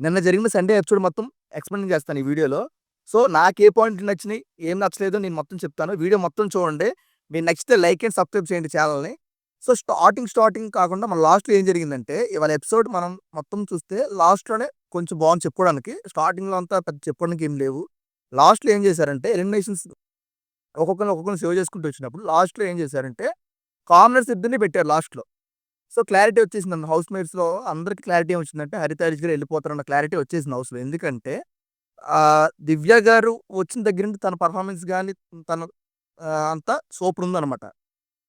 నిన్న జరిగిన Sunday episode మొత్తం ఎక్స్‌ప్లెయిన్ చేస్తాను ఈ వీడియోలో. సో, నాకు ఏ పాయింట్ నచ్చినాయి, ఏం నచ్చలేదో నేను మొత్తం చెప్తాను. వీడియో మొత్తం చూడండి. మీరు నచ్చితే లైక్ అండ్ సబ్స్క్రైబ్ చేయండి ఛానల్ని సో, స్టార్టింగ్, స్టార్టింగ్ కాకుండా మన లాస్ట్‌లో ఏం జరిగిందంటే, ఇవాళ ఎపిసోడ్ మనం మొత్తం చూస్తే లాస్ట్‌లోనే కొంచెం బాగుంది చెప్పుకోవడానికి. స్టార్టింగ్‌లో అంతా పెద్ద చెప్పుకోవడానికి ఏం లేవు. లాస్ట్‌లో ఏం చేశారంటే ఎలిమినేషన్స్ ఒక్కొక్కరిని, ఒక్కొక్కరిని సేవ్ చేసుకుంటూ వచ్చినప్పుడు లాస్ట్‌లో ఏం చేశారంటే, కామనర్స్ ఇద్దరిని పెట్టారు లాస్ట్‌లో. సో, క్లారిటీ వచ్చింది హౌస్ మేట్స్లో అందరికి క్లారిటీ వచ్చిందంటే హరిత, హరీష్ గారు వెళ్ళిపోతారన్న క్లారిటీ వచ్చేసింది హౌస్‌లో. ఎందుకంటే దివ్య గారు వచ్చిన దగ్గర నుండి తన పర్ఫార్మెన్స్ కానీ తన అంత అంతా సూపర్ ఉందనమాట.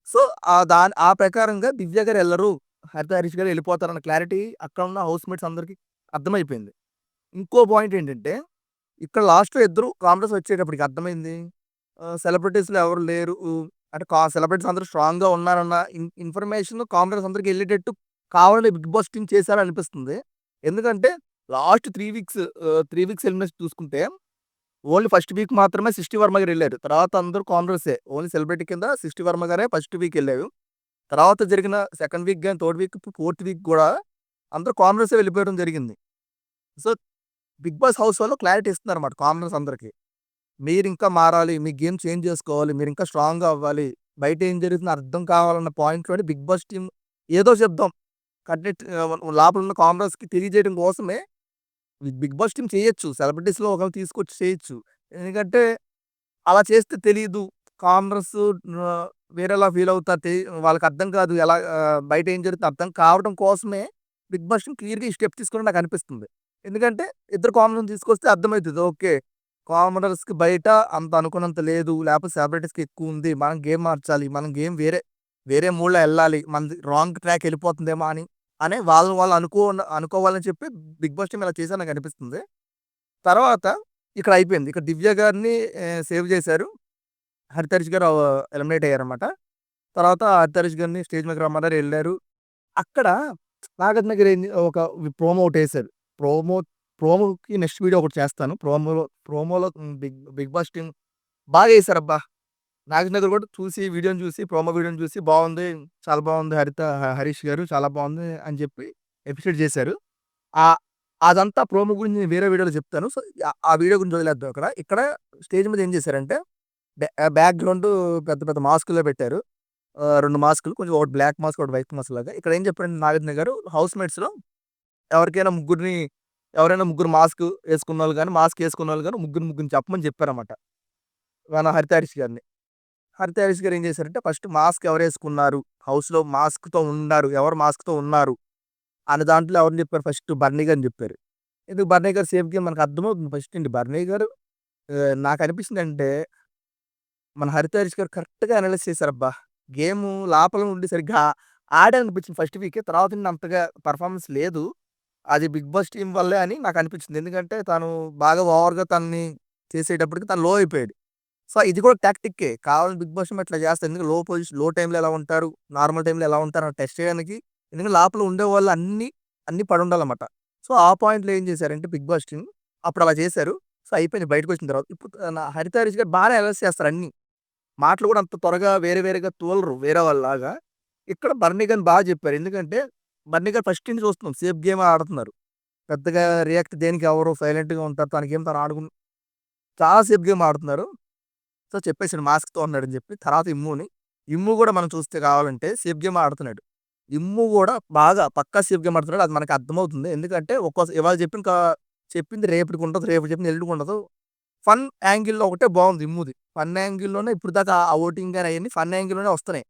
సో, ఆ దాని ఆ ప్రకారంగా దివ్య గారు వెళ్ళరు హరిత, హరీష్ గారు వెళ్ళిపోతారన్న క్లారిటీ అక్కడ ఉన్న హౌస్‌మేట్స్ అందరికి అర్థమైపోయింది. ఇంకో పాయింట్ ఏంటంటే, ఇక్కడ లాస్ట్‌లో ఇద్దరు కాంగ్రెస్ వచ్చేటప్పటికి అర్థమైంది. సెలబ్రిటీస్‌లో ఎవరు లేరు. అంటే కా సెలబ్రిటీస్ అందరూ స్ట్రాంగ్‌గా ఉన్నారన్న ఇన్ఫర్మేషన్ కామనర్స్ అందరికి వెళ్ళేటట్టు కావాలని బిగ్ బాస్ టీమ్ చేశారనిపిస్తుంది. ఎందుకంటే last three weeks three weeks elimination చూసుకుంటే, ఓన్లీ ఫస్ట్ వీక్ మాత్రమే సిక్స్టీ వర్మ గారు వెళ్ళారు తర్వాత అందరూ కామనర్సే. ఓన్లీ సెలబ్రిటీ కింద సిక్స్టీ వర్మ గారే ఫస్ట్ వీక్ వెళ్ళారు తర్వాత జరిగిన సెకండ్ వీక్ కానీ థర్డ్ వీక్, ఫోర్త్ వీక్ కూడా అందరూ కామనర్సే వెళ్ళిపోవడం జరిగింది. సో, బిగ్ బాస్ హౌస్ వాళ్ళు క్లారిటీ ఇస్తున్నారన్నమాట కాంగ్రెస్ అందరికీ మీరింకా మారాలి. మీ గేమ్ చేంజ్ చేసుకోవాలి. మీరు ఇంకా స్ట్రాంగ్‌గా అవ్వాలి. బయట ఏం జరుగుతుందో అర్థం కావాలన్న పాయింట్లో బిగ్ బాస్ టీం ఏదో చెప్దాం. కట్టెట్ లోపల ఉన్న కామనర్స్‌కి తెలియజేయడం కోసమే బిగ్ బాస్ టీమ్ చేయొచ్చు. సెలబ్రిటీస్‌లో ఒకళ్ళని తీసుకొచ్చి చేయొచ్చు. ఎందుకంటే అలా చేస్తే తెలియదు కాంగ్రెస్ వేరేలా ఫీల్ అవుతారు. వాళ్ళకి అర్థం కాదు. ఎలా బయట ఏం జరుగుతుందో అర్థం కావడం కోసమే బిగ్ బాస్ టీం క్లియర్‌గా ఈ స్టెప్ తీసుకోవడం నాకు అనిపిస్తుంది. ఎందుకంటే ఇద్దరు కామనర్స్‌ని తీసుకొస్తే అర్థమవుతుంది ఓకే. కామనర్స్‌కి బయట అంత అనుకున్నంత లేదు. లేకపోతే సెలబ్రిటీస్‌కి ఎక్కువుంది. మనం గేమ్ మార్చాలి. మనం గేమ్ వేరే వేరే మూడ్‌లో వెళ్ళాలి మనది రాంగ్ ట్రాక్ వెళ్ళిపోతుందేమో అని, అనే వాళ్ళు వాళ్ళు అనుకో అనుకోవాలని చెప్పి బిగ్ బాస్ టీమ్ ఇలా చేశారని నాకు అనిపిస్తుంది. తర్వాత ఇక్కడ అయిపోయింది. ఇక్కడ దివ్య గారిని సేవ్ చేశారు. హరితరిష్ గారు ఎలిమినేట్ అయ్యారనమాట తర్వాత హరితరిష్ గారిని స్టేజ్ మీద రమ్మన్నారు వెళ్ళారు అక్కడ నాగార్జున గారు ఒక ప్రోమో ఒకటేసారు. ప్రోమో ప్రోమోకి నెక్స్ట్ వీడియో ఒకటి చేస్తాను. ప్రోమోలో ప్రోమోలో బిగ్ బిగ్ బాస్ టీమ్ బాగా ఏసారబ్బా! నాగార్జున కూడా చూసి వీడియోని చూసి ప్రోమో వీడియోని చూసి బాగుంది చాలా బాగుంది హరిత, హరీష్ గారు చాలా బాగుంది అని చెప్పి ఎపిసోడ్ చేశారు. అదంతా ప్రోమో గురించి నేను వేరే వీడియోలో చెప్తాను. సో, ఆ వీడియో గురించి వదిలేద్దాం ఇక్కడ. ఇక్కడ స్టేజ్ మీద ఏం చేశారంటే బ్యాక్‌గ్రౌండ్ పెద్ద పెద్ద మాస్కులో పెట్టారు. రెండు మాస్కులు కొంచెం ఒకటి బ్లాక్ మాస్క్, ఒకటి వైట్ మాస్క్ లాగా. ఇక్కడ ఏం చెప్పారంటే నాగార్జున గారు హౌస్ మేట్స్లో ఎవరికైనా ముగ్గురిని ఎవరైనా ముగ్గురు మాస్క్ వేసుకున్న వాళ్ళు కానీ మాస్క్ వేసుకున్న వాళ్ళు కానీ ముగ్గురు ముగ్గురు చెప్పమని చెప్పారన్నమాట. మన హరిత, హరీష్ గారిని. హరిత, హరీష్ గారు ఏం చేశారంటే ఫస్ట్ మాస్క్ ఎవరు వేసుకున్నారు హౌస్‌లో మాస్క్‌తో ఉన్నారు. ఎవరు మాస్క్‌తో ఉన్నారు? అన్న దాంట్లో ఎవరిని చెప్పారు ఫస్ట్ బర్నీ గారిని చెప్పారు. ఎందుకు బర్నీ గారు సేఫ్ గేమ్ మనకు అర్థమవుతుంది ఫస్ట్ అండి బర్నీ గారు నాకు నాకు అనిపించిందంటే మన హరిత, హరీష్ గారు కరెక్ట్‌గా అనలైజ్ చేశారబ్బా! గేమ్ లోపల ఉండి సరిగ్గా ఆడారనిపించింది ఫస్ట్ వీకే. తర్వాత అంతగా పర్ఫార్మెన్స్ లేదు. అది బిగ్ బాస్ టీమ్ వల్లే అని నాకు అనిపించింది. ఎందుకంటే తను బాగా ఓవర్‌గా తనని చేసేటప్పటికి తను లో అయిపోయాడు. సో, ఇది కూడా టాక్టిక్కే. కావాలని బిగ్ బాస్ ఇట్లా చేస్తారు. ఎందుకంటే లో పొజిషన్లో టైంలో ఎలా ఉంటారు? నార్మల్ టైంలో ఎలా ఉంటారు? టెస్ట్ చేయడానికి ఎందుకంటే లోపల ఉండే వాళ్ళు అన్ని అన్ని పడి పడుండాలన్నమాట. సో, ఆ పాయింట్‌లో ఏం చేశారంటే బిగ్ బాస్ టీం అప్పుడు అలా చేశారు. సో, అయిపోయింది బయటకొచ్చిన తర్వాత. ఇప్పుడు నా హరిత, హరీష్ గారు బాగానే అలర్స్ చేస్తారు అన్ని మాటలు కూడా అంత త్వరగా వేరే వేరేగా తోలరు వేరే వాళ్ళలాగా. ఇక్కడ బర్నీ బాగా చెప్పారు. ఎందుకంటే బర్నీ గారు ఫస్ట్ నుంచి చూస్తున్నాం సేఫ్ గేమ్ ఆడుతున్నారు. పెద్దగా రియాక్ట్ దేనికి ఎవరు సైలెంట్‌గా ఉంటారు. తన గేమ్ తను ఆడుకుని చాలా సేఫ్ గేమ్ ఆడుతున్నారు. సో, చెప్పేసాడు మాస్క్‌తో ఉన్నాడని చెప్పి. తర్వాత ఇమ్ముని. ఇమ్ము కూడా మనం చూస్తే కావాలంటే సేఫ్ గేమ్ ఆడుతున్నాడు. ఇమ్ము కూడా బాగా పక్కా సేఫ్ గేమ్ ఆడుతున్నాడు. అది మనకు అర్థమవుతుంది. ఎందుకంటే ఒక్కోస ఇవాళ చెప్పిన చెప్పింది రేపటికి ఉండదు. రేపు చెప్పింది ఎల్లుడికి ఉండదు. ఫన్ యాంగిల్‌లో ఒకటే బాగుంది ఇమ్ముది. ఫన్ యాంగిల్‌లోనే ఇప్పటిదాకా ఆ ఓటింగ్ కానీ అవన్నీ ఫన్ యాంగిల్‌లోనే వస్తున్నాయి.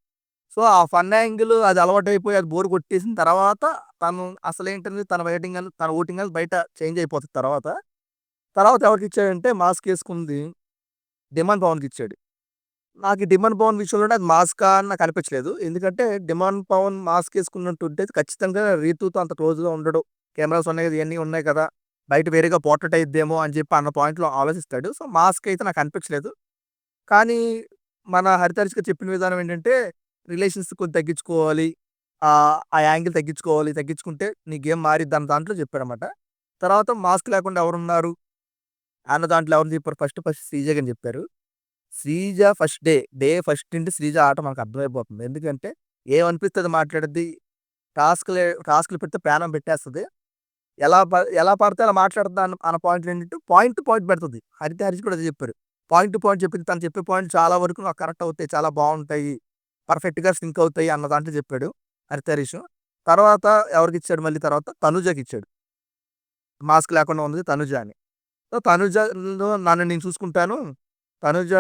సో, ఆ ఫన్ యాంగిల్ అది అలవాటైపోయి అది బోర్ కొట్టేసిన తర్వాత తను అసలేంటనేది తన వెయిటింగ్ అని తన ఓటింగ్ అని బయట చేంజ్ అయిపోతుంది తర్వాత. తర్వాత ఎవరికి ఇచ్చాడంటే మాస్క్ వేసుకుంది డిమాండ్ పవన్కి ఇచ్చాడు నాకు ఈ డిమాండ్ పవన్ విషయంలోనే అది మాస్కా అని నాకు అనిపించలేదు. ఎందుకంటే డిమాండ్ పవన్ మాస్క్ వేసుకున్నట్టుంటే ఖచ్చితంగా రీతూతో అంత క్లోజ్‌గా ఉండడు. కెమెరాస్ ఉన్నాయి కదా! ఇవన్నీ ఉన్నాయి కదా! బయట వేరేగా పోర్ట్రేట్ అయిద్దేమో అని చెప్పి అన్న పాయింట్‌లో ఆలోచిస్తాడు. సో, మాస్క్ అయితే నాకు అనిపించలేదు. కానీ మన హరితరిష్గా చెప్పిన విధానం ఏంటంటే రిలేషన్స్ కొద్దిగా తగ్గించుకోవాలి. ఆ యాంగిల్ తగ్గించుకోవాలి. తగ్గించుకుంటే నీ గేమ్ మారిద్ది దాని దాంట్లో చెప్పాడనమాట తర్వాత మాస్క్ లేకుండా ఎవరున్నారు? అన్న దాంట్లో ఎవరు చెప్పారు ఫస్ట్ ఫస్ట్ శ్రీజ అని చెప్పారు. Sreeja first day, day first నుండి శ్రీజ ఆట మనకు అర్థమైపోతుంది. ఎందుకంటే ఏమనిపిస్తుంది అది మాట్లాడిద్ది. టాస్క్‌లే టాస్క్‌లు పెడితే ప్రాణం పెట్టేస్తుంది ఎలా ప ఎలా పడితే అలా మాట్లాడుతుంది అన్న అన్న పాయింట్ ఏంటంటే పాయింట్ పాయింట్ పెడుతుంది హరిత హరీష్ కూడా అదే చెప్పారు పాయింట్ పాయింట్ చెప్పింది తను చెప్పే పాయింట్ చాలా వరకు నాకు కరెక్ట్ అవుతాయి చాలా బాగుంటాయి పర్ఫెక్ట్గా సింక్ అవుతాయి అన్న దాంట్లో చెప్పాడు హరితరీష్ తర్వాత ఎవరికి ఇచ్చాడు మళ్ళీ తర్వాత తనుజకి ఇచ్చాడు మాస్క్ లేకుండా ఉంది తనుజ అని. సో తనుజలో నన్ను నేను చూసుకుంటాను. తనుజ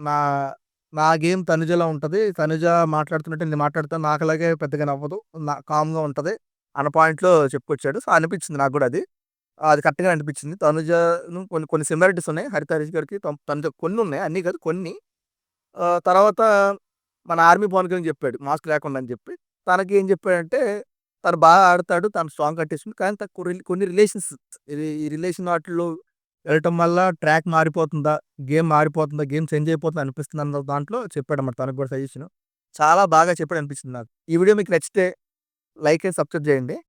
నా నా గేమ్ తనుజలో ఉంటుంది. తనుజ మాట్లాడుతున్నట్టు నేను మాట్లాడుతాను. నాకు అలాగే పెద్దగా నవ్వదు. నా కామ్గా ఉంటుంది అన్న పాయింట్లో చెప్పుకొచ్చాడు. సో అనిపించింది నాకు కూడా అది. అది కరెక్ట్గా అనిపించింది. తనుజను కొన్ని కొన్ని సిమిలారిటీస్ ఉన్నాయి. హరిత హరీష్ గారికి తను- తనుజ కొన్ని ఉన్నాయి. అన్నీ కాదు కొన్ని. తర్వాత మన ఆర్మీ పవన్ కళ్యాణ్ చెప్పాడు మాస్క్ లేకుండా అని చెప్పి. తనకి ఏం చెప్పాడంటే తను బాగా ఆడతాడు తను స్ట్రాంగ్ కట్టేసింది కానీ తక్కువ కొన్ని- రిలేషన్స్ ఈ రిలేషన్ వాటిలో వెళ్ళటం వల్ల ట్రాక్ మారిపోతుందా గేమ్ మారిపోతుందా గేమ్ చేంజ్ అయిపోతుందా అనిపిస్తుంది అన్న దాంట్లో చెప్పాడు అన్నమాట తనకు కూడా సజెషన్. చాలా బాగా చెప్పాడు అనిపిస్తుంది నాకు. ఈ వీడియో మీకు నచ్చితే లైక్ అండ్ సబ్స్క్రైబ్ చేయండి.